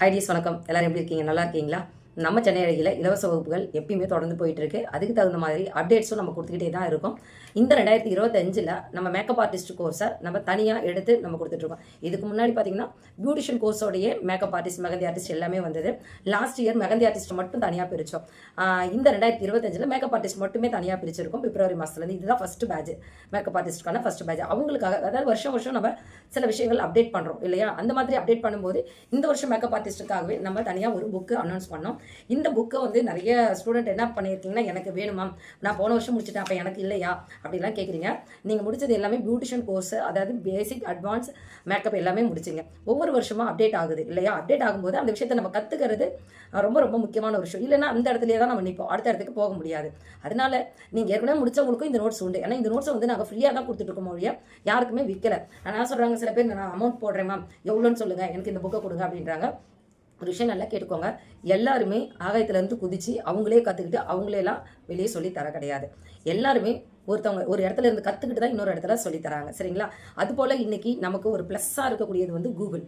ஹைடிஸ் வணக்கம். எல்லாரும் எப்படி இருக்கீங்க? நல்லா இருக்கீங்களா? நம்ம சென்னை அழகியில் இலவச வகுப்புகள் எப்பயுமே தொடர்ந்து போயிட்டு இருக்கு அதுக்கு தகுந்த மாதிரி அப்டேட்ஸும் நம்ம கொடுத்துக்கிட்டே தான் இருக்கும். இந்த ரெண்டாயிரத்தி இருபத்தஞ்சில் நம்ம மேக்கப் ஆர்டிஸ்ட் கோர்ஸை நம்ம தனியாக எடுத்து நம்ம கொடுத்துட்ருக்கோம் இதுக்கு முன்னாடி பார்த்தீங்கன்னா பியூட்டிஷியன் கோர்ஸோடைய மேக்கப் ஆர்டிஸ்ட் மெகந்தி ஆர்டிஸ்ட் எல்லாமே வந்தது. லாஸ்ட் இயர் மெகந்தி ஆர்டிஸ்ட் மட்டும் தனியாக பிரித்தோம் இந்த ரெண்டாயிரத்தி இருபத்தஞ்சில் மேக்கப் ஆர்டிஸ்ட் மட்டுமே தனியாக பிரிச்சிருக்கோம். பிப்ரவரி மாதத்துலேருந்து இதுதான் ஃபஸ்ட்டு பேட்ச் மேக்கப் ஆர்டிஸ்ட்டுக்கான ஃபஸ்ட் பேட்ச் அவங்களுக்காக அதாவது வருஷம் வருஷம் நம்ம சில விஷயங்கள் அப்டேட் பண்ணுறோம் இல்லையா? அந்த மாதிரி அப்டேட் பண்ணும்போது இந்த வருஷம் மேக்கப் ஆர்டிஸ்ட்டுக்காகவே நம்ம தனியாக ஒரு புக்கு அனௌன்ஸ் பண்ணோம். இந்த புக்கை வந்து நிறைய ஸ்டூடெண்ட் என்ன பண்ணியிருக்கீங்கன்னா எனக்கு வேணுமா நான் போன வருஷம் முடிச்சிட்டேன் அப்போ எனக்கு இல்லையா? அப்படிலாம் கேட்குறீங்க நீங்கள் முடிச்சது எல்லாமே பியூட்டிஷியன் கோர்ஸ் அதாவது பேசிக் அட்வான்ஸ் மேக்கப் எல்லாமே முடிச்சிங்க. ஒவ்வொரு வருஷமும் அப்டேட் ஆகுது இல்லையா? அப்டேட் ஆகும்போது அந்த விஷயத்தை நம்ம கற்றுக்கிறது ரொம்ப ரொம்ப முக்கியமான ஒரு விஷயம். இல்லைன்னா அந்த இடத்துலையே தான் நம்ம நிற்போம் அடுத்த இடத்துக்கு போக முடியாது. அதனால நீங்கள் ஏற்கனவே முடிச்சவங்களுக்கும் இந்த நோட்ஸ் உண்டு. ஏன்னா இந்த நோட்ஸை வந்து நாங்கள் ஃப்ரீயாக தான் கொடுத்துட்ருக்கோம் மொழியா யாருக்குமே விற்கலை நான் சொல்கிறாங்க சில பேர் நான் அமௌண்ட் போடுறேன் மேம் எவ்வளோன்னு சொல்லுங்கள் எனக்கு இந்த புக்கை கொடுங்க அப்படின்றாங்க. ஒரு விஷயம் நல்லா கேட்டுக்கோங்க. எல்லாருமே ஆகாயத்துலேருந்து குதிச்சு அவங்களே கற்றுக்கிட்டு அவங்களேலாம் வெளியே சொல்லி தர கிடையாது. எல்லாருமே ஒருத்தவங்க ஒரு இடத்துல இருந்து கற்றுக்கிட்டு தான் இன்னொரு இடத்துல சொல்லித்தராங்க சரிங்களா? அதுபோல் இன்றைக்கி நமக்கு ஒரு ப்ளஸ்ஸாக இருக்கக்கூடியது வந்து கூகுள்.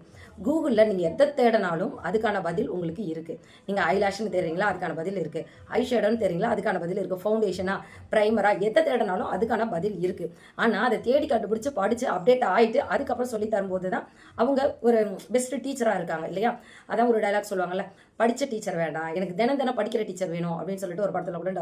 கூகுளில் நீங்கள் எதை தேடினாலும் அதுக்கான பதில் உங்களுக்கு இருக்குது நீங்கள் ஐலாஷ்னு தேடுறீங்களா? அதுக்கான பதில் இருக்குது ஐ ஷேடோன்னு தெரியுங்களா அதுக்கான பதில் இருக்குது ஃபவுண்டேஷனாக ப்ரைமரா? எதை தேடினாலும் அதுக்கான பதில் இருக்குது ஆனால் அதை தேடி கண்டுபிடிச்சி படித்து அப்டேட் ஆகிட்டு அதுக்கப்புறம் சொல்லி தரும்போது தான் அவங்க ஒரு பெஸ்ட் டீச்சராக இருக்காங்க இல்லையா? அதான் ஒரு டைலாக் சொல்லுவாங்கல்ல படித்த டீச்சர் வேண்டாம். எனக்கு தினம் தினம் படிக்கிற டீச்சர் வேணும். அப்படின்னு சொல்லிட்டு ஒரு படத்தில் கூட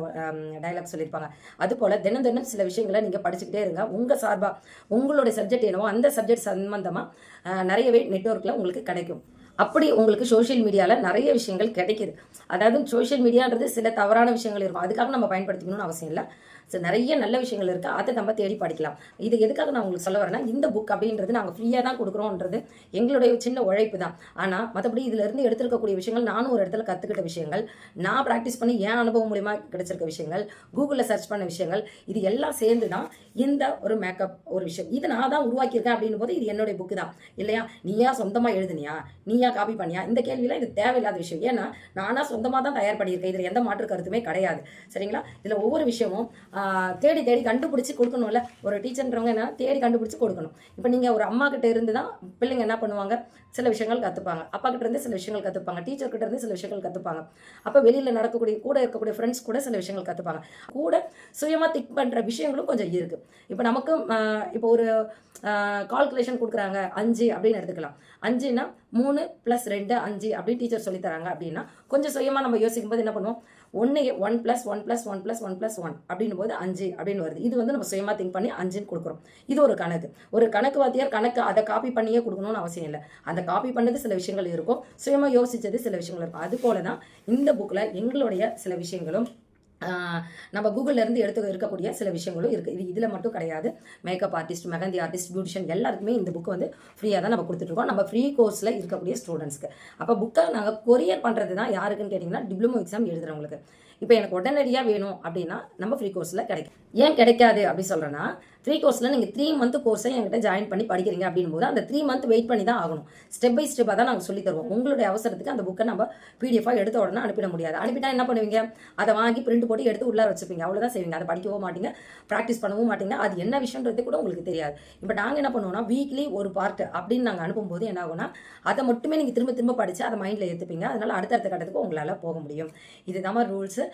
டைலாக் சொல்லியிருப்பாங்க அதுபோல் தினம் தினம் சில விஷயங்களை நீங்கள் படிச்சுக்கிட்டே இருங்க. உங்கள் சார்பாக உங்களுடைய சப்ஜெக்ட் என்னவோ அந்த சப்ஜெக்ட் சம்பந்தமாக நிறையவே நெட்ஒர்க்கில் உங்களுக்கு கிடைக்கும். அப்படி உங்களுக்கு சோஷியல் மீடியாவில் நிறைய விஷயங்கள் கிடைக்கிது. அதாவது சோஷியல் மீடியான்றது சில தவறான விஷயங்கள் இருக்கும். அதுக்காக நம்ம பயன்படுத்திக்கணும்னு அவசியம் இல்லை. ஸோ நிறைய நல்ல விஷயங்கள் இருக்குது அதை நம்ம தேடி படிக்கலாம். இது எதுக்காக நான் உங்களுக்கு சொல்ல வரேன்னா இந்த புக் அப்படின்றது நாங்கள் ஃப்ரீயாக தான் கொடுக்குறோன்றது எங்களுடைய சின்ன உழைப்பு தான். ஆனால் மற்றபடி இதிலிருந்து எடுத்திருக்கக்கூடிய விஷயங்கள் நானும் ஒரு இடத்துல கற்றுக்கிட்ட விஷயங்கள் நான் ப்ராக்டிஸ் பண்ணி என் அனுபவம் மூலிமா கிடைச்சிருக்க விஷயங்கள் கூகுளில் சர்ச் பண்ண விஷயங்கள் இது எல்லாம் சேர்ந்து தான் இந்த ஒரு மேக்கப் ஒரு விஷயம். இது நான் தான் உருவாக்கியிருக்கேன் அப்படின்னும் போது இது என்னுடைய புக்கு தான். இல்லையா? நீயா சொந்தமாக எழுதுனியா? நீயா காப்பி பண்ணியா? இந்த கேள்வியெல்லாம் இது தேவையில்லாத விஷயம். ஏன்னா நானாக சொந்தமாக தான் தயார் பண்ணியிருக்கேன். இதில் எந்த மாற்று கருத்துமே கிடையாது. சரிங்களா? இதில் ஒவ்வொரு விஷயமும் தேடி தேடி கண்டுபிடிச்சி கொடுக்கணும்ல. ஒரு டீச்சர்ன்றவங்க என்ன தேடி கண்டுபிடிச்சி கொடுக்கணும். இப்போ நீங்கள் ஒரு அம்மா கிட்ட இருந்து தான் பிள்ளைங்க என்ன பண்ணுவாங்க? சில விஷயங்கள் கற்றுப்பாங்க அப்பா கிட்ட இருந்து சில விஷயங்கள் கற்றுப்பாங்க டீச்சர் கிட்ட இருந்து சில விஷயங்கள் கற்றுப்பாங்க அப்போ வெளியில் நடக்கக்கூடிய கூட இருக்கக்கூடிய ஃப்ரெண்ட்ஸ் கூட சில விஷயங்கள் கற்றுப்பாங்க கூட சுயமாக திக் பண்ணுற விஷயங்களும் கொஞ்சம் இருக்குது இப்போ நமக்கு இப்போ ஒரு கால்குலேஷன் கொடுக்குறாங்க. அஞ்சு அப்படின்னு எடுத்துக்கலாம். அஞ்சுன்னா மூணு ப்ளஸ் ரெண்டு அஞ்சு அப்படின்னு டீச்சர் சொல்லித்தராங்க அப்படின்னா கொஞ்சம் சுயமாக நம்ம யோசிக்கும் போது என்ன பண்ணுவோம்? ஒன்று one plus one plus one plus one plus one அப்படின்னும் போது அஞ்சு அப்படின்னு வருது. இது வந்து நம்ம சுயமாக திங்க் பண்ணி அஞ்சுன்னு கொடுக்குறோம். இது ஒரு கணக்கு. ஒரு கணக்கு வாத்தியார் கணக்கு அதை காப்பி பண்ணியே கொடுக்கணும்னு அவசியம் இல்லை. அந்த காப்பி பண்ணது சில விஷயங்கள் இருக்கும். சுயமாக யோசிச்சது சில விஷயங்கள் இருக்கும். அது போல தான் இந்த புக்கில் எங்களுடைய சில விஷயங்களும் நம்ம கூகுள்லேருந்து எடுத்து இருக்கக்கூடிய சில விஷயங்களும் இருக்குது இது இதில் மட்டும் கிடையாது. Makeup artist mehndi artist beautician எல்லாருக்குமே இந்த புக் வந்து ஃப்ரீயாக தான் நம்ம கொடுத்துட்ருக்கோம் நம்ம ஃப்ரீ கோர்ஸில் இருக்கக்கூடிய ஸ்டூடெண்ட்ஸ்க்கு அப்போ புக்கை நாங்கள் கொரியர் பண்ணுறது தான் யாருக்குன்னு கேட்டிங்கன்னா டிப்ளமோ எக்ஸாம் எழுதுறவங்களுக்கு. இப்போ எனக்கு உடனடியாக வேணும் அப்படின்னா நம்ம ஃப்ரீ கோர்ஸில் கிடைக்கும். ஏன் கிடைக்காது அப்படி சொல்கிறேன்னா த்ரீ கோர்ஸில் நீங்கள் த்ரீ மந்த் கோர்ஸை என்கிட்ட ஜாயின் பண்ணி படிக்கிறீங்க அப்படின் போது அந்த த்ரீ மந்த் வெயிட் பண்ணி தான் ஆகணும். ஸ்டெப் பை ஸ்டெப்பாக தான் நாங்கள் சொல்லி தருவோம். உங்களுடைய அவசரத்துக்கு அந்த புக்கை நம்ம பிடிஎஃபாக எடுத்த உடனே அனுப்பிட முடியாது. அனுப்பிட்டா என்ன பண்ணுவீங்க? அதை வாங்கி பிரிண்ட் போட்டு எடுத்து உள்ளார வச்சுப்பீங்க. அவ்வளோதான் செய்வீங்க. அதை படிக்கவும் மாட்டீங்க ப்ராக்டிஸ் பண்ணவும் மாட்டீங்க. அது என்ன விஷயன்றது கூட உங்களுக்கு தெரியாது. இப்போ நாங்கள் என்ன பண்ணுவோம்னா வீக்லி ஒரு பார்ட் அப்படின்னு நாங்கள் அனுப்பும்போது என்ன ஆகும்னா அதை மட்டுமே நீங்கள் திரும்ப திரும்ப படித்து அதை மைண்டில் ஏற்றுப்பீங்க அதனால் அடுத்தடுத்த கட்டத்துக்கு உங்களால் போக முடியும். இது தான் ரூல்ஸு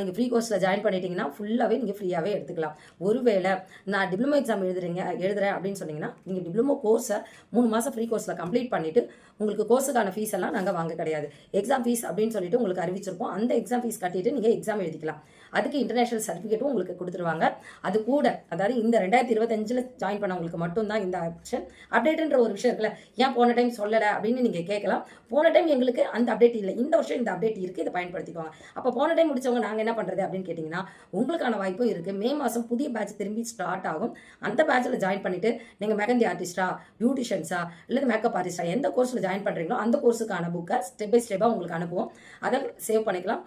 நீங்கள் ஃப்ரீ கோர்ஸில் ஜாயின் பண்ணிட்டீங்கன்னா ஃபுல்லாகவே நீங்கள் ஃப்ரீயாகவே எடுத்துக்கலாம். ஒருவேளை நான் டிப்ளமோ எக்ஸாம் எழுதுறீங்க எழுதுறேன் அப்படின்னு சொன்னீங்கன்னா நீங்கள் டிப்ளமோ கோர்ஸை மூணு மாதம் ஃப்ரீ கோர்ஸில் கம்ப்ளீட் பண்ணிவிட்டு உங்களுக்கு கோர்ஸுக்கான ஃபீஸ் எல்லாம் நாங்கள் வாங்க கிடையாது. எக்ஸாம் ஃபீஸ் அப்படின்னு சொல்லிட்டு உங்களுக்கு அறிவிச்சிருப்போம். அந்த எக்ஸாம் ஃபீஸ் கட்டிட்டு நீங்கள் எக்ஸாம் எழுதிக்கலாம். அதுக்கு இன்டர்நேஷனல் சர்டிஃபிகேட்டும் உங்களுக்கு கொடுத்துருவாங்க. அது கூட அதாவது இந்த ரெண்டாயிரத்தி இருபத்தஞ்சில் ஜாயின் பண்ணவங்களுக்கு மட்டும்தான் இந்த ஆப்ஷன் அப்டேட்ன்ற ஒரு விஷயம் இருக்குல்ல ஏன் போன டைம் சொல்லலை அப்படின்னு நீங்கள் கேட்கலாம். போன டைம் எங்களுக்கு அந்த அப்டேட் இல்லை. இந்த வருஷம் இந்த அப்டேட் இருக்குது இதை பயன்படுத்திக்கோங்க. அப்போ போன டைம் முடிச்சவங்க நாங்கள் என்ன பண்ணுறது அப்படின்னு கேட்டிங்கன்னா உங்களுக்கான வாய்ப்பும் இருக்குது மே மாதம் புதிய பேட்ச் திரும்பி ஸ்டார்ட் ஆகும். அந்த பேட்சில் ஜாயின் பண்ணிவிட்டு நீங்கள் மெகந்தி ஆர்டிஸ்டா பியூட்டிஷியன்ஸா இல்லை மேக்கப் ஆர்டிஸ்டா எந்த கோர்ஸில் ஜாயின் பண்ணுறீங்களோ அந்த கோர்ஸுக்கான புக்கை ஸ்டெப் பை ஸ்டெப்பாக உங்களுக்கு அனுப்புவோம். அதை சேவ் பண்ணிக்கலாம்.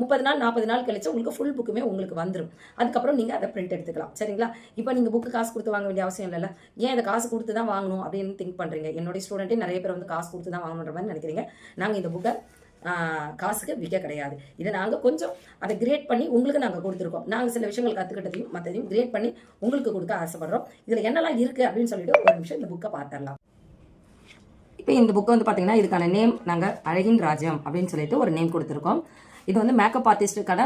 முப்பது நாள் நாற்பது நாள் கழிச்சு உங்களுக்கு ஃபுல் புக்குமே உங்களுக்கு வந்துடும் அதுக்கப்புறம் நீங்கள் அதை பிரிண்ட் எடுத்துக்கலாம். சரிங்களா? இப்போ நீங்கள் புக்கு காசு கொடுத்து வாங்க வேண்டிய அவசியம் இல்லைல்ல? ஏன் இதை காசு கொடுத்து தான் வாங்கணும் அப்படின்னு திங்க் பண்ணுறீங்க என்னுடைய ஸ்டூடெண்ட்டே நிறைய பேர் வந்து காசு கொடுத்து தான் வாங்கணுன்ற மாதிரி நினைக்கிறீங்க. நாங்கள் இந்த புக்கை காசுக்கு விற்க கிடையாது. இதை நாங்கள் கொஞ்சம் அதை கிரேட் பண்ணி உங்களுக்கு நாங்கள் கொடுத்துருக்கோம். நாங்கள் சில விஷயங்கள் கற்றுக்கிட்டதையும் மற்றதையும் கிரேட் பண்ணி உங்களுக்கு கொடுக்க ஆசைப்படுறோம். இதில் என்னெல்லாம் இருக்குது அப்படின்னு சொல்லிட்டு ஒரு நிமிஷம் இந்த புக்கை பார்த்துடலாம். இப்போ இந்த புக்கை வந்து பார்த்தீங்கன்னா இதுக்கான நேம் நாங்கள் அழகின் ராஜ்யம் அப்படின்னு சொல்லிட்டு ஒரு நேம் கொடுத்துருக்கோம். இது வந்து மேக்கப் ஆர்டிஸ்ட்டுக்கான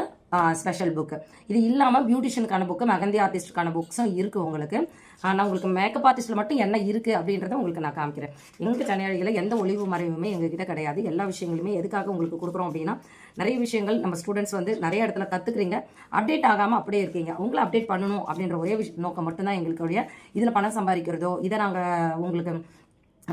ஸ்பெஷல் புக்கு இது இல்லாமல் பியூட்டிஷியனுக்கான புக்கு மெகந்தி ஆர்டிஸ்ட்டுக்கான புக்ஸும் இருக்குது உங்களுக்கு. ஆனால் நான் உங்களுக்கு மேக்கப் ஆர்டிஸ்ட்டில் மட்டும் என்ன இருக்குது அப்படின்றத உங்களுக்கு நான் காமிக்கிறேன். எங்களுக்கு தனியாளிகளை எந்த ஒளிவு மறைவுமே எங்ககிட்ட கிடையாது. எல்லா விஷயங்களுமே எதுக்காக உங்களுக்கு கொடுக்குறோம் அப்படின்னா நிறைய விஷயங்கள் நம்ம ஸ்டூடெண்ட்ஸ் வந்து நிறைய இடத்துல கற்றுக்குறீங்க அப்டேட் ஆகாமல் அப்படியே இருக்கீங்க. உங்களை அப்டேட் பண்ணணும் அப்படின்ற ஒரே விஷ நோக்கம் மட்டும்தான் எங்களுக்குடைய. இதில் பணம் சம்பாதிக்கிறதோ இதை நாங்கள் உங்களுக்கு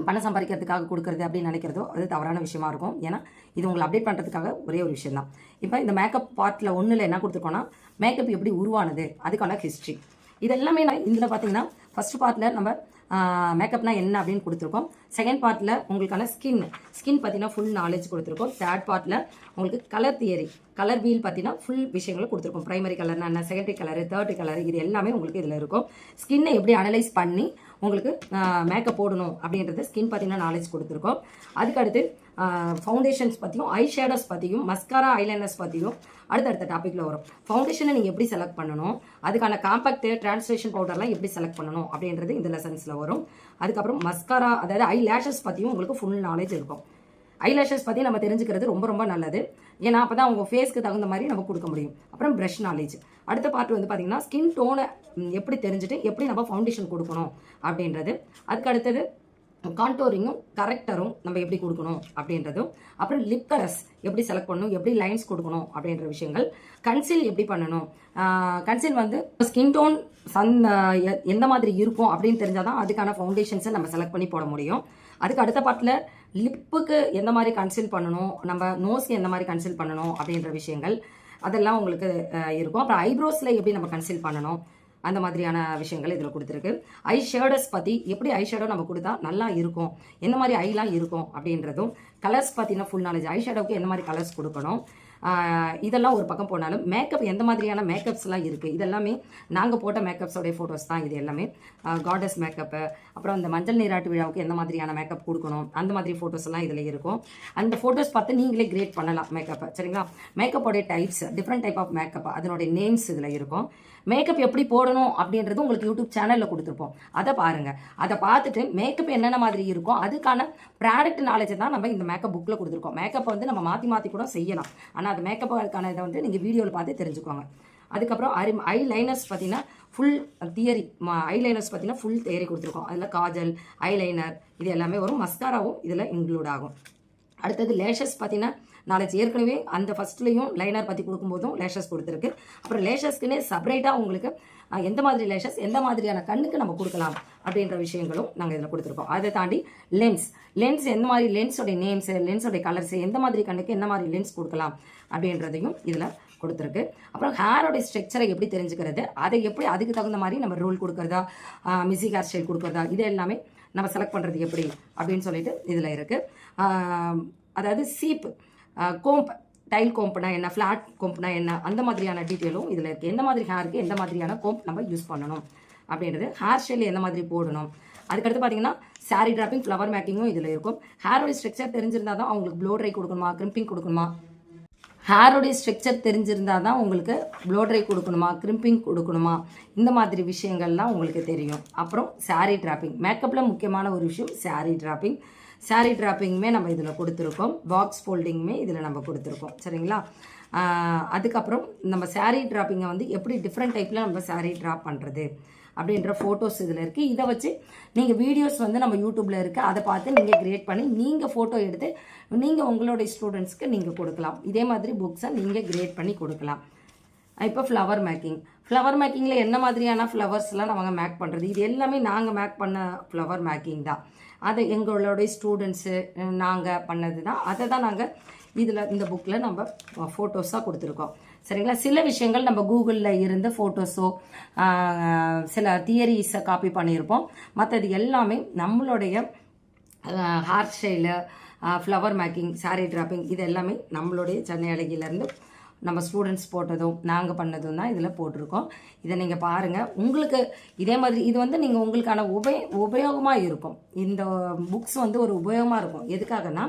பணம் சம்பாதிக்கிறதுக்காக கொடுக்குறது அப்படின்னு நினைக்கிறதோ அது தவறான விஷயமா இருக்கும். ஏன்னா இது உங்களை அப்டேட் பண்ணுறதுக்காக ஒரே ஒரு விஷயம் தான். இப்போ இந்த மேக்கப் பார்ட்டில் ஒன்றில் என்ன கொடுத்துருக்கோன்னா மேக்கப் எப்படி உருவானது அதுக்கான ஹிஸ்ட்ரி இதெல்லாமே நான் இதில் பார்த்தீங்கன்னா ஃபஸ்ட்டு பார்ட்டில் நம்ம மேக்கப்னா என்ன அப்படின்னு கொடுத்துருக்கோம். செகண்ட் பார்ட்டில் உங்களுக்கான ஸ்கின் ஸ்கின் பார்த்தீங்கன்னா ஃபுல் நாலேஜ் கொடுத்துருக்கோம். தேர்ட் பார்ட்டில் உங்களுக்கு கலர் தியரி கலர் வீல் பார்த்தீங்கன்னா ஃபுல் விஷயங்களும் கொடுத்துருக்கோம். ப்ரைமரி கலர்னா என்ன செகண்டரி கலர் தேர்ட் கலர் இது எல்லாமே உங்களுக்கு இதில் இருக்கும். ஸ்கின்னை எப்படி அனலைஸ் பண்ணி உங்களுக்கு மேக்கப் போடணும் அப்படின்றது ஸ்கின் பார்த்தீங்கன்னா நாலேஜ் கொடுத்துருக்கோம். அதுக்கடுத்து ஃபவுண்டேஷன்ஸ் பற்றியும் ஐ ஷேடோஸ் பற்றியும் மஸ்காரா ஐலைனர்ஸ் பற்றியும் அடுத்தடுத்த டாப்பிக்கில் வரும். ஃபவுண்டேஷனை நீங்கள் எப்படி செலக்ட் பண்ணணும்? அதுக்கான காம்பேக்ட் டிரான்ஸ்லேஷன் பவுடர்லாம் எப்படி செலக்ட் பண்ணணும்? அப்படின்றது இந்த லெசன்ஸில் வரும். அதுக்கப்புறம் மஸ்காரா அதாவது ஐ லேஷஸ் பற்றியும் உங்களுக்கு ஃபுல் நாலேஜ் இருக்கும். ஐ பற்றி நம்ம தெரிஞ்சுக்கிறது ரொம்ப ரொம்ப நல்லது. ஏன்னா அப்போ தான் உங்கள் ஃபேஸ்க்கு தகுந்த மாதிரி நம்ம கொடுக்க முடியும். அப்புறம் ப்ரஷ் நாலேஜ் அடுத்த பார்ட் வந்து பார்த்தீங்கன்னா ஸ்கின் டோனை எப்படி தெரிஞ்சுட்டு எப்படி நம்ம ஃபவுண்டேஷன் கொடுக்கணும் அப்படின்றது. அதுக்கு அடுத்தது கான்டோரிங்கும் கரெக்டரும் நம்ம எப்படி கொடுக்கணும் அப்படின்றதும் அப்புறம் லிப் கலர்ஸ் எப்படி செலக்ட் பண்ணணும் எப்படி லைன்ஸ் கொடுக்கணும் அப்படின்ற விஷயங்கள் கன்சில் எப்படி பண்ணணும்? கன்சில் வந்து ஸ்கின் டோன் சன் எ- எந்த மாதிரி இருக்கும் அப்படின்னு தெரிஞ்சால் தான் அதுக்கான ஃபவுண்டேஷன்ஸை நம்ம செலக்ட் பண்ணி போட முடியும். அதுக்கு அடுத்த பாட்டில் லிப்புக்கு எந்த மாதிரி கன்சில் பண்ணணும் நம்ம நோஸ்க்கு எந்த மாதிரி கன்சில் பண்ணணும் அப்படின்ற விஷயங்கள் அதெல்லாம் உங்களுக்கு இருக்கும். அப்புறம் ஐப்ரோஸில் எப்படி நம்ம கன்சில் பண்ணணும்? அந்த மாதிரியான விஷயங்கள் இதில் கொடுத்துருக்கு. ஐ ஷேடஸ் பற்றி எப்படி ஐ ஷேடோ நம்ம கொடுத்தா நல்லா இருக்கும்? எந்த மாதிரி ஐலாம் இருக்கும் அப்படின்றதும் கலர்ஸ் பார்த்தீங்கன்னா ஃபுல் நாலேஜ் ஐ ஷேடோவுக்கு எந்த மாதிரி கலர்ஸ் கொடுக்கணும்? இதெல்லாம் ஒரு பக்கம் போனாலும் மேக்கப் எந்த மாதிரியான மேக்கப்ஸ்லாம் இருக்குது இதெல்லாமே நாங்கள் போட்ட மேக்கப்ஸோடைய ஃபோட்டோஸ் தான் இது எல்லாமே. காடஸ் மேக்கப்பு அப்புறம் இந்த மஞ்சள் நீராட்டு விழாவுக்கு எந்த மாதிரியான மேக்கப் கொடுக்கணும்? அந்த மாதிரி ஃபோட்டோஸ் எல்லாம் இதில் இருக்கும். அந்த ஃபோட்டோஸ் பார்த்து நீங்களே கிரியேட் பண்ணலாம் மேக்கப்பை சரிங்களா? மேக்கப்போடைய types different type of makeup அதனுடைய நேம்ஸ் இதில் இருக்கும். மேக்கப் எப்படி போடணும் அப்படின்றது உங்களுக்கு யூடியூப் சேனலில் கொடுத்துருப்போம். அதை பாருங்கள் அதை பார்த்துட்டு மேக்கப் என்னென்ன மாதிரி இருக்கும் அதுக்கான ப்ராடக்ட் நாலேஜை தான் நம்ம இந்த மேக்கப் புக்கில் கொடுத்துருக்கோம். மேக்கப் வந்து நம்ம மாற்றி மாற்றி கூட செய்யலாம். ஆனால் அது மேக்கப் அதுக்கான இதை வந்து நீங்கள் வீடியோவில் பார்த்து தெரிஞ்சுக்கோங்க. அதுக்கப்புறம் அரி ஐ லைனர்ஸ் பார்த்தீங்கன்னா ஃபுல் தியரி ஐ லைனர்ஸ் பார்த்தீங்கன்னா ஃபுல் தியரி கொடுத்துருக்கோம். அதில் காஜல் ஐ லைனர் இது எல்லாமே வரும். மஸ்காராவும் இதில் இன்க்ளூட் ஆகும். அடுத்தது லேஷஸ் பார்த்தீங்கன்னா நாலேஜ் ஏற்கனவே அந்த ஃபஸ்ட்லேயும் லைனர் பற்றி கொடுக்கும்போதும் லேஷஸ் கொடுத்துருக்கு. அப்புறம் லேஷஸ்க்குன்னே செப்பரேட்டாக உங்களுக்கு எந்த மாதிரி லேஷஸ் எந்த மாதிரியான கண்ணுக்கு நம்ம கொடுக்கலாம் அப்படின்ற விஷயங்களும் நாங்கள் இதில் கொடுத்துருக்கோம். அதை தாண்டி லென்ஸ் லென்ஸ் எந்த மாதிரி லென்ஸோடைய நேம்ஸ் லென்ஸோடைய கலர்ஸ் எந்த மாதிரி கண்ணுக்கு எந்த மாதிரி லென்ஸ் கொடுக்கலாம் அப்படின்றதையும் இதில் கொடுத்துருக்கு. அப்புறம் ஹேரோடைய ஸ்ட்ரக்சரை எப்படி தெரிஞ்சுக்கிறது அதை எப்படி அதுக்கு தகுந்த மாதிரி நம்ம ரூல் கொடுக்குறதா மிஸி ஹேர் ஸ்டைல் கொடுக்குறதா இது எல்லாமே நம்ம செலக்ட் பண்ணுறது எப்படி அப்படின்னு சொல்லிட்டு இதில் இருக்குது அதாவது சீப்பு கோம்ப் டைல் கோம்ப்னா என்ன ஃப்ளாட் கோம்ப்னா என்ன அந்த மாதிரியான டீட்டெயிலும் இதில் இருக்குது எந்த மாதிரி ஹேருக்கு எந்த மாதிரியான கோம்ப் நம்ம யூஸ் பண்ணணும் அப்படின்றது ஹேர் ஸ்டைல் எந்த மாதிரி போடணும். அதுக்கடுத்து பார்த்தீங்கன்னா சாரி ட்ராப்பிங் ஃப்ளவர் மேக்கிங்கும் இதில் இருக்கும். ஹேரோடைய ஸ்ட்ரக்சர் தெரிஞ்சிருந்தால் தான் அவங்களுக்கு ப்ளோ ட்ரை கொடுக்கணுமா கிரிம்பிங் கொடுக்கணுமா? ஹேரோடைய ஸ்ட்ரக்சர் தெரிஞ்சிருந்தா தான் உங்களுக்கு ப்ளோ ட்ரை கொடுக்கணுமா கிரிம்பிங் கொடுக்கணுமா? இந்த மாதிரி விஷயங்கள்லாம் உங்களுக்கு தெரியும். அப்புறம் சாரி ட்ராப்பிங் மேக்கப்பில் முக்கியமான ஒரு விஷயம் சாரி ட்ராப்பிங் saree டிராப்பிங்குமே நம்ம இதில் கொடுத்துருக்கோம். பாக்ஸ் ஃபோல்டிங்குமே இதில் நம்ம கொடுத்துருக்கோம். சரிங்களா? அதுக்கப்புறம் நம்ம சாரீ ட்ராப்பிங்கை வந்து எப்படி டிஃப்ரெண்ட் டைப்பில் நம்ம சாரீ ட்ராப் பண்ணுறது அப்படின்ற ஃபோட்டோஸ் இதில் இருக்குது இதை வச்சு நீங்கள் வீடியோஸ் வந்து நம்ம யூடியூப்பில் இருக்குது அதை பார்த்து நீங்கள் கிரியேட் பண்ணி நீங்கள் ஃபோட்டோ எடுத்து நீங்கள் உங்களுடைய ஸ்டூடெண்ட்ஸ்க்கு நீங்கள் கொடுக்கலாம். இதே மாதிரி புக்ஸை நீங்கள் கிரியேட் பண்ணி கொடுக்கலாம். இப்போ ஃப்ளவர் மேக்கிங் ஃப்ளவர் மேக்கிங்கில் என்ன மாதிரியான ஃப்ளவர்ஸ்லாம் நம்ம மேக் பண்ணுறது இது எல்லாமே நாங்கள் மேக் பண்ண ஃப்ளவர் மேக்கிங் தான். அதை எங்களுடைய ஸ்டூடெண்ட்ஸு நாங்கள் பண்ணது தான் அதை தான் நாங்கள் இதில் இந்த புக்கில் நம்ம ஃபோட்டோஸாக கொடுத்துருக்கோம். சரிங்களா? சில விஷயங்கள் நம்ம கூகுளில் இருந்து ஃபோட்டோஸோ சில தியரிஸை காப்பி பண்ணியிருப்போம். மற்றது எல்லாமே நம்மளுடைய hair style flower making sari draping இது எல்லாமே நம்மளுடைய சென்னை அழகிலேருந்து நம்ம ஸ்டூடெண்ட்ஸ் போட்டதும் நாங்கள் பண்ணதும் தான் இதில் போட்டிருக்கோம். இதை நீங்கள் பாருங்கள் உங்களுக்கு இதே மாதிரி இது வந்து நீங்கள் உங்களுக்கான உபய உபயோகமாக இருக்கும். இந்த புக்ஸ் வந்து ஒரு உபயோகமாக இருக்கும். எதுக்காகனா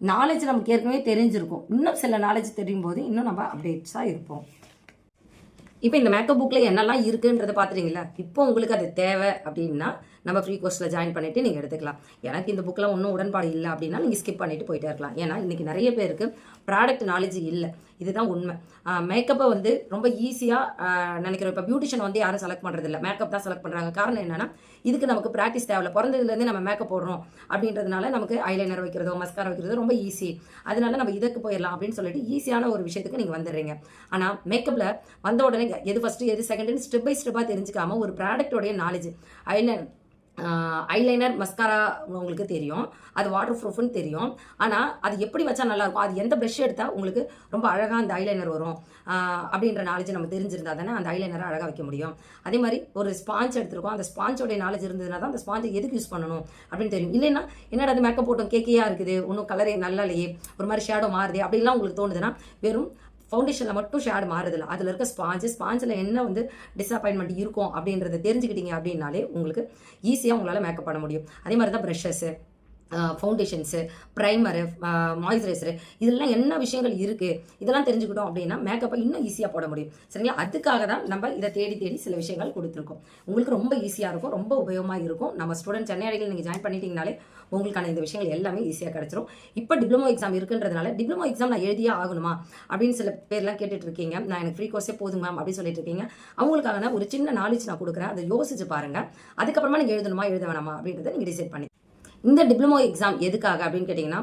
நாலேஜ் நமக்கு ஏற்கனவே தெரிஞ்சிருக்கும். இன்னும் சில நாலேஜ் தெரியும் போது இன்னும் நம்ம அப்டேட்ஸாக இருப்போம். இப்போ இந்த மேக்கப் புக்கில் என்னெல்லாம் இருக்குன்றதை பார்த்துட்டீங்களா இப்போ உங்களுக்கு அது தேவை அப்படின்னா நம்ம ஃப்ரீ கோர்ஸில் ஜாயின் பண்ணிவிட்டு நீங்கள் எடுத்துக்கலாம். எனக்கு இந்த புக்கில் ஒன்றும் உடன்பாடு இல்லை அப்படின்னா நீங்கள் ஸ்கிப் பண்ணிட்டு போயிட்டே இருக்கலாம். ஏன்னா இன்றைக்கி நிறைய பேருக்கு ப்ராடக்ட் நாலேஜ் இல்லை. இதுதான் உண்மை. மேக்கப்பை வந்து ரொம்ப ஈஸியாக நினைக்கிறோம். இப்போ பியூட்டிஷியன் வந்து யாரும் செலக்ட் பண்ணுறதில்ல மேக்கப் தான் செலக்ட் பண்ணுறாங்க காரணம் என்னென்னா இதுக்கு நமக்கு ப்ராக்டிஸ் தேவையில்ல. பிறந்ததுலேருந்து நம்ம மேக்கப் போடுறோம் அப்படின்றதுனால நமக்கு ஐலைனர் வைக்கிறதோ மஸ்காரா வைக்கிறதோ ரொம்ப ஈஸி அதனால நம்ம இதுக்கு போயிடலாம் அப்படின்னு சொல்லிட்டு ஈஸியான ஒரு விஷயத்துக்கு நீங்கள் வந்துடுறீங்க. ஆனால் மேக்கப்பில் வந்த உடனே எது ஃபஸ்ட்டு எது செகண்டுன்னு ஸ்டெப் பை ஸ்டெப்பாக தெரிஞ்சுக்காமல் ஒரு ப்ராடக்டோடைய நாலேஜ் ஐலைனர் ஐலைனர் மஸ்காரா உங்களுக்கு தெரியும். அது வாட்டர் ப்ரூஃப்னு தெரியும். ஆனால் அது எப்படி வச்சா நல்லாயிருக்கும்? அது எந்த ப்ரெஷ் எடுத்தால் உங்களுக்கு ரொம்ப அழகாக அந்த ஐலைனர் வரும்? அப்படின்ற நாலேஜ் நம்ம தெரிஞ்சிருந்தா தானே அந்த ஐலைனரை அழகாக வைக்க முடியும். அதே மாதிரி ஒரு ஸ்பாஞ்ச் எடுத்திருக்கோம். அந்த ஸ்பாஞ்சோடைய நாலேஜ் இருந்ததுனா தான் அந்த ஸ்பாஞ்சை எதுக்கு யூஸ் பண்ணணும் அப்படின்னு தெரியும். இல்லைன்னா என்னடா அது மேக்கப் போட்டோம் கேக்கையாக இருக்குது. ஒன்றும் கலரே நல்லா இல்லையே ஒரு மாதிரி ஷேடோ மாறுதே. அப்படிலாம் உங்களுக்கு தோணுதுன்னா வெறும் ஃபவுண்டேஷனில் மட்டும் ஷேடு மாறுதில்ல அதில் இருக்க ஸ்பாஞ்சு ஸ்பாஞ்சில் என்ன வந்து டிஸப்பாயின்மெண்ட் இருக்கும் அப்படின்றத தெரிஞ்சுக்கிட்டீங்க அப்படின்னாலே உங்களுக்கு ஈஸியாக உங்களால் மேக்கப் பண்ண முடியும். அதே மாதிரி தான் ப்ரஷஸ்ஸு ஃபவுண்டேஷன்ஸு ப்ரைமரு மாய்ஸ்சரைசரு இதெல்லாம் என்ன விஷயங்கள் இருக்குது இதெல்லாம் தெரிஞ்சுக்கிட்டோம் அப்படின்னா மேக்கப்பை இன்னும் ஈஸியாக போட முடியும். சரிங்களா? அதுக்காக தான் நம்ம இதை தேடி தேடி சில விஷயங்கள் கொடுத்துருக்கோம். உங்களுக்கு ரொம்ப ஈஸியாக இருக்கும் ரொம்ப உபயோகமாக இருக்கும். நம்ம ஸ்டூடெண்ட் சென்னை அடைகள் நீங்கள் ஜாயின் பண்ணிட்டீங்கனாலே உங்களுக்கான இந்த விஷயங்கள் எல்லாமே ஈஸியாக கிடச்சிரும். இப்போ டிப்ளமோ எக்ஸாம் இருக்குன்றதுனால டிப்ளமோ எக்ஸாம் நான் எழுதியே ஆகணுமா? அப்படின்னு சில பேர்லாம் கேட்டுட்டு இருக்கீங்க நான் எனக்கு ஃப்ரீ கோர்ஸே போதும் மேம் அப்படின்னு சொல்லிட்டு இருக்கீங்க அவங்களுக்கான ஒரு சின்ன நாலேஜ் நான் கொடுக்குறேன். அதை யோசிச்சு பாருங்க. அதுக்கப்புறமா நீங்கள் எழுதணுமா எழுத வேணாமா அப்படின்றத நீங்கள் டிசைட் பண்ணி இந்த டிப்ளமோ எக்ஸாம் எதுக்காக அப்படின்னு கேட்டிங்கன்னா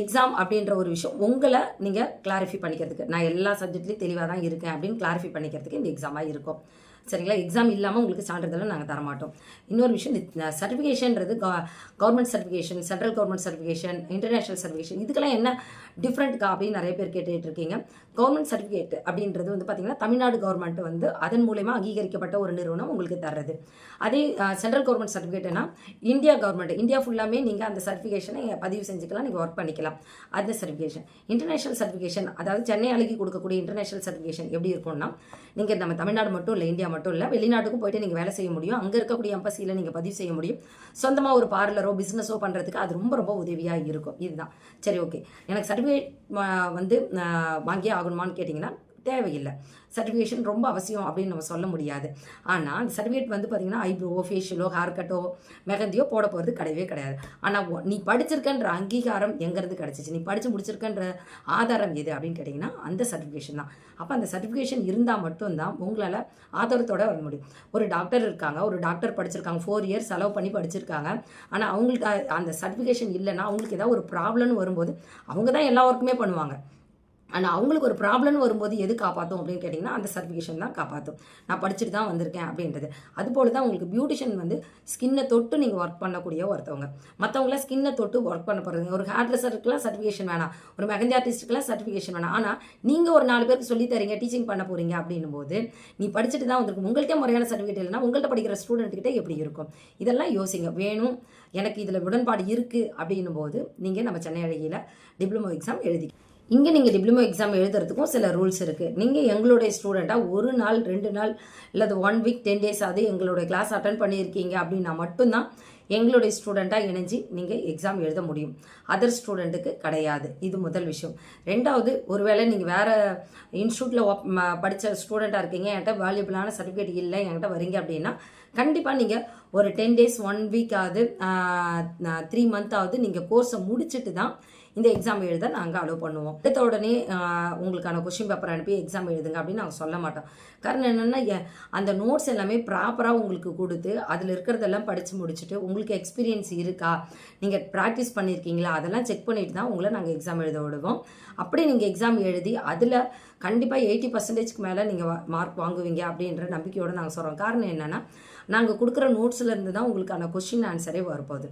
எக்ஸாம் அப்படின்ற ஒரு விஷயம் உங்களை நீங்கள் கிளாரிஃபை பண்ணிக்கிறதுக்கு. நான் எல்லா சப்ஜெக்ட்லேயும் தெளிவாக தான் இருக்கேன் அப்படின்னு கிளாரிஃபை பண்ணிக்கிறதுக்கு இந்த எக்ஸாமாக இருக்கும். சரிங்களா? எக்ஸாம் இல்லாமல் உங்களுக்கு சான்றிதழை நாங்கள் தரமாட்டோம். இன்னொரு விஷயம் சர்டிஃபிகேஷன்றது government certification central government certification international certification இதுக்கெல்லாம் என்ன டிஃப்ரெண்ட்க்கா அப்படின்னு நிறைய பேர் கேட்டுட்டு இருக்கீங்க. கவர்மெண்ட் சர்டிஃபிகேட் அப்படின்றது வந்து பார்த்தீங்கன்னா தமிழ்நாடு கவர்மெண்ட் வந்து அதன் மூலயமா அங்கீகரிக்கப்பட்ட ஒரு நிறுவனம் உங்களுக்கு தர்றது. அதே சென்ட்ரல் கவர்மெண்ட் சர்டிஃபிகேட்னா இந்தியா கவர்மெண்ட் இந்தியா ஃபுல்லாமே நீங்கள் அந்த சர்டிஃபிகேஷனை பதிவு செஞ்சுக்கலாம் நீங்கள் ஒர்க் பண்ணிக்கலாம். அந்த சர்டிஃபிகேஷன் இன்டர்நேஷனல் சர்டிஃபிகேஷன் அதாவது சென்னை அழகி கொடுக்கக்கூடிய இன்டர்நேஷனல் சர்டிஃபிகேஷன் எப்படி இருக்கும்னா நீங்கள் நம்ம தமிழ்நாடு மட்டும் இல்லை இந்தியா மட்டும் இல்லை வெளிநாட்டுக்கும் போயிட்டு நீங்கள் வேலை செய்ய முடியும். அங்கே இருக்கக்கூடிய எம்பசியில் நீங்கள் பதிவு செய்ய முடியும். சொந்தமாக ஒரு பார்லரோ பிஸ்னஸோ பண்ணுறதுக்கு அது ரொம்ப ரொம்ப உதவியாக இருக்கும். இதுதான். சரி ஓகே எனக்கு சர்டிஃபிகேட் வந்து வாங்கியே ஆகணுமான்னு கேட்டிங்கன்னா தேவையில்லை. சர்டிஃபிகேஷன் ரொம்ப அவசியம் அப்படின்னு நம்ம சொல்ல முடியாது. ஆனால் அந்த சர்டிஃபிகேட் வந்து பார்த்தீங்கன்னா ஐப்ரோவோ ஃபேஷியலோ ஹேர் கட்டோ மெகந்தியோ போட போகிறது கிடையவே கிடையாது. ஆனால் நீ படிச்சிருக்கன்ற அங்கீகாரம் எங்கேருந்து கிடச்சிச்சு? நீ படித்து முடிச்சிருக்கன்ற ஆதாரம் எது அப்படின்னு கேட்டிங்கன்னா அந்த சர்டிஃபிகேஷன் தான். அப்போ அந்த சர்டிஃபிகேஷன் இருந்தால் மட்டும்தான் உங்களால் ஆதாரத்தோட வர முடியும். ஒரு டாக்டர் இருக்காங்க ஒரு டாக்டர் படிச்சிருக்காங்க ஃபோர் இயர்ஸ் செலவு பண்ணி படிச்சிருக்காங்க. ஆனால் அவங்களுக்கு அந்த சர்டிஃபிகேஷன் இல்லைன்னா அவங்களுக்கு ஏதாவது ஒரு ப்ராப்ளம்னு வரும்போது அவங்க தான் எல்லா ஒர்க்குமே பண்ணுவாங்க. ஆனால் அவங்களுக்கு ஒரு ப்ராப்ளம்னு வரும்போது எது காப்பாற்றும் அப்படின்னு கேட்டிங்கன்னா அந்த சர்டிஃபிகேஷன் தான் காப்பாற்றும் நான் படிச்சுட்டு தான் வந்திருக்கேன் அப்படின்றது. அதுபோல் தான் உங்களுக்கு பியூட்டிஷியன் வந்து ஸ்கின்னை தொட்டு நீங்கள் ஒர்க் பண்ணக்கூடிய ஒருத்தவங்க. மற்றவங்கள ஸ்கின்னை தொட்டு ஒர்க் பண்ண போகிறது ஒரு ஹேர் ட்ரெஸ்ஸருக்குலாம் சர்டிஃபிகேஷன் வேணாம். ஒரு மெகந்தி ஆர்டிஸ்ட்டுக்குலாம் சர்டிஃபிகேஷன் வேணாம். ஆனால் நீங்கள் ஒரு நாலு பேருக்கு சொல்லி தரீங்க டீச்சிங் பண்ண போகிறீங்க அப்படின்னும் போது நீ படிச்சுட்டு தான் வந்திருக்கும் உங்களுக்கே முறையான சர்டிஃபிகேட் இல்லைன்னா உங்கள்கிட்ட படிக்கிற ஸ்டூடெண்ட் எப்படி இருக்கும்? இதெல்லாம் யோசிங்க. வேணும். எனக்கு இதில் உடன்பாடு இருக்குது அப்படின்னும் போது நீங்கள் நம்ம சென்னை அழகியில் டிப்ளமோ எக்ஸாம் எழுதி இங்கே நீங்கள் டிப்ளமோ எக்ஸாம் எழுதுறதுக்கும் சில ரூல்ஸ் இருக்குது நீங்கள் எங்களுடைய ஸ்டூடெண்ட்டாக ஒரு நாள் ரெண்டு நாள் இல்லாத ஒன் வீக் டென் டேஸ் ஆகுது எங்களுடைய கிளாஸ் அட்டன் பண்ணியிருக்கீங்க அப்படின்னா மட்டும்தான் எங்களுடைய ஸ்டூடெண்ட்டாக இணைஞ்சு நீங்கள் எக்ஸாம் எழுத முடியும். அதர் ஸ்டூடெண்ட்டுக்கு கிடையாது. இது முதல் விஷயம். ரெண்டாவது ஒருவேளை நீங்கள் வேறு இன்ஸ்டியூட்டில் படித்த ஸ்டூடெண்ட்டாக இருக்கீங்க என்கிட்ட வேல்யூபிளான சர்டிஃபிகேட் இல்லை என்கிட்ட வரீங்க அப்படின்னா கண்டிப்பாக நீங்கள் ஒரு டென் டேஸ் ஒன் வீக் ஆகுது த்ரீ மந்த் ஆகுது நீங்கள் கோர்ஸை முடிச்சுட்டு தான் இந்த எக்ஸாம் எழுத நாங்கள் அலோவ் பண்ணுவோம். எடுத்த உடனே உங்களுக்கான கொஷின் பேப்பர் அனுப்பி எக்ஸாம் எழுதுங்க அப்படின்னு நாங்கள் சொல்ல மாட்டோம். காரணம் என்னென்னா அந்த நோட்ஸ் எல்லாமே ப்ராப்பராக உங்களுக்கு கொடுத்து அதில் இருக்கிறதெல்லாம் படித்து முடிச்சுட்டு உங்களுக்கு எக்ஸ்பீரியன்ஸ் இருக்கா நீங்கள் ப்ராக்டிஸ் பண்ணியிருக்கீங்களா அதெல்லாம் செக் பண்ணிட்டு தான் உங்களை நாங்கள் எக்ஸாம் எழுத விடுவோம். அப்படி நீங்கள் எக்ஸாம் எழுதி அதில் கண்டிப்பாக எயிட்டி பர்சன்டேஜ்க்கு மேலே நீங்கள் மார்க் வாங்குவீங்க அப்படின்ற நம்பிக்கையோடு நாங்கள் சொல்கிறோம் காரணம் என்னென்னா நாங்கள் கொடுக்குற நோட்ஸ்லேருந்து தான் உங்களுக்கான கொஷின் ஆன்சரே வரப்போகுது.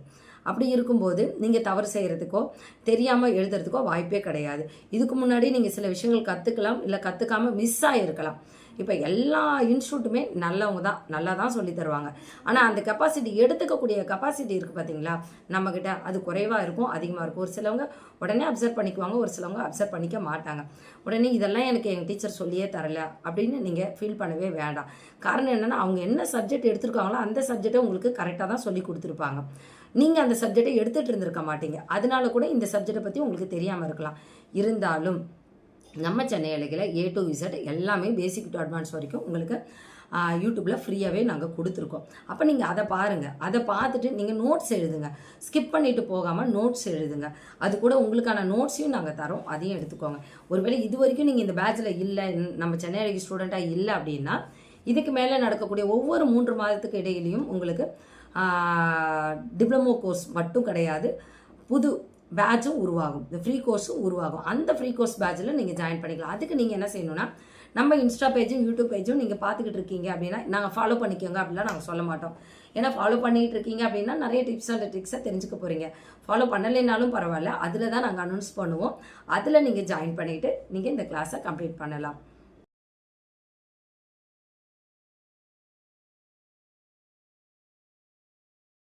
அப்படி இருக்கும்போது நீங்கள் தவறு செய்கிறதுக்கோ தெரியாமல் எழுதுறதுக்கோ வாய்ப்பே கிடையாது. இதுக்கு முன்னாடி நீங்கள் சில விஷயங்கள் கற்றுக்கலாம் இல்லை கற்றுக்காம மிஸ் ஆகிருக்கலாம் இப்போ எல்லா இன்ஸ்டியூட்டுமே நல்லவங்க தான் நல்லா தான் சொல்லி தருவாங்க. ஆனால் அந்த கெப்பாசிட்டி எடுத்துக்கக்கூடிய கெப்பாசிட்டி இருக்குது பார்த்தீங்களா நம்மக்கிட்ட அது குறைவாக இருக்கும் அதிகமாக இருக்கும். ஒரு சிலவங்க உடனே அப்சர்வ் பண்ணிக்குவாங்க ஒரு சிலவங்க அப்சர்வ் பண்ணிக்க மாட்டாங்க. உடனே இதெல்லாம் எனக்கு எங்கள் டீச்சர் சொல்லியே தரல அப்படின்னு நீங்கள் ஃபீல் பண்ணவே வேண்டாம். காரணம் என்னென்னா அவங்க என்ன சப்ஜெக்ட் எடுத்திருக்காங்களோ அந்த சப்ஜெக்டை உங்களுக்கு கரெக்டாக தான் சொல்லி கொடுத்துருப்பாங்க. நீங்கள் அந்த சப்ஜெக்டை எடுத்துகிட்டு இருந்திருக்க மாட்டீங்க. அதனால கூட இந்த சப்ஜெக்டை பற்றி உங்களுக்கு தெரியாமல் இருக்கலாம். இருந்தாலும் நம்ம சென்னை அலைகளை ஏ டு விசட் எல்லாமே பேசிக் டு அட்வான்ஸ் வரைக்கும் உங்களுக்கு யூடியூப்பில் ஃப்ரீயாகவே நாங்கள் கொடுத்துருக்கோம். அப்போ நீங்கள் அதை பாருங்கள் அதை பார்த்துட்டு நீங்கள் நோட்ஸ் எழுதுங்க. ஸ்கிப் பண்ணிட்டு போகாமல் நோட்ஸ் எழுதுங்க. அது கூட உங்களுக்கான நோட்ஸையும் நாங்கள் தரோம். அதையும் எடுத்துக்கோங்க. ஒருவேளை இது வரைக்கும் நீங்கள் இந்த பேட்சில் இல்லை நம்ம சென்னை அழகி ஸ்டூடெண்ட்டாக இல்லை அப்படின்னா இதுக்கு மேலே நடக்கக்கூடிய ஒவ்வொரு மூன்று மாதத்துக்கு இடையிலையும் உங்களுக்கு டிப்ளமோ கோர்ஸ் மட்டும் கிடையாது. புது பேட்சும் உருவாகும். இந்த ஃப்ரீ கோர்ஸும் உருவாகும். அந்த ஃப்ரீ கோர்ஸ் பேட்சில் நீங்கள் ஜாயின் பண்ணிக்கலாம். அதுக்கு நீங்கள் என்ன செய்யணும்னா நம்ம இன்ஸ்டா பேஜும் யூடியூப் பேஜும் நீங்கள் பார்த்துக்கிட்டு இருக்கீங்க அப்படின்னா நாங்கள் ஃபாலோ பண்ணிக்கோங்க அப்படிலாம் நாங்கள் சொல்ல மாட்டோம். ஏன்னா ஃபாலோ பண்ணிகிட்டு இருக்கீங்க அப்படின்னா நிறைய டிப்ஸ் அண்ட் ட்ரிக்ஸை தெரிஞ்சுக்க போகிறீங்க ஃபாலோ பண்ணலைனாலும் பரவாயில்ல. அதில் தான் நாங்கள் அனௌன்ஸ் பண்ணுவோம். அதில் நீங்கள் ஜாயின் பண்ணிவிட்டு நீங்கள் இந்த கிளாஸை கம்ப்ளீட் பண்ணலாம்.